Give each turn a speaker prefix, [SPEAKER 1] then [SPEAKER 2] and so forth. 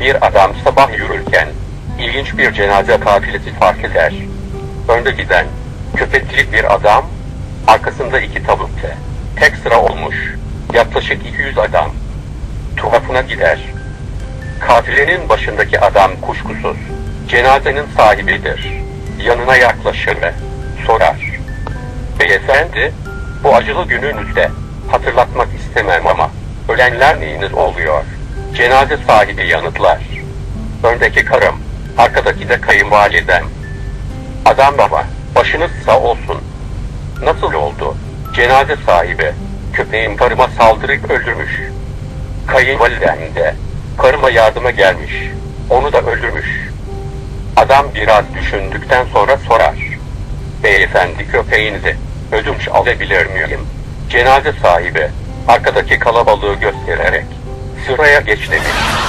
[SPEAKER 1] Bir adam sabah yürürken ilginç bir cenaze kafilesi fark eder. Önde giden köpeklik bir adam, arkasında iki tabute. Tek sıra olmuş. Yaklaşık 200 adam. Tuhafına gider. Kafilenin başındaki adam kuşkusuz cenazenin sahibidir. Yanına yaklaşır ve sorar. Beyefendi, bu acılı gününüzde hatırlatmak istemem ama ölenler neyiniz oluyor? Cenaze sahibi yanıtlar. Öndeki karım, arkadaki de kayınvalidem. Adam baba, başınız sağ olsun. Nasıl oldu? Cenaze sahibi, köpeğim karıma saldırıp öldürmüş. Kayınvalidem de karıma yardıma gelmiş. Onu da öldürmüş. Adam biraz düşündükten sonra sorar. Beyefendi köpeğinizi ödünç alabilir miyim? Cenaze sahibi arkadaki kalabalığı göstererek oraya geç demiş.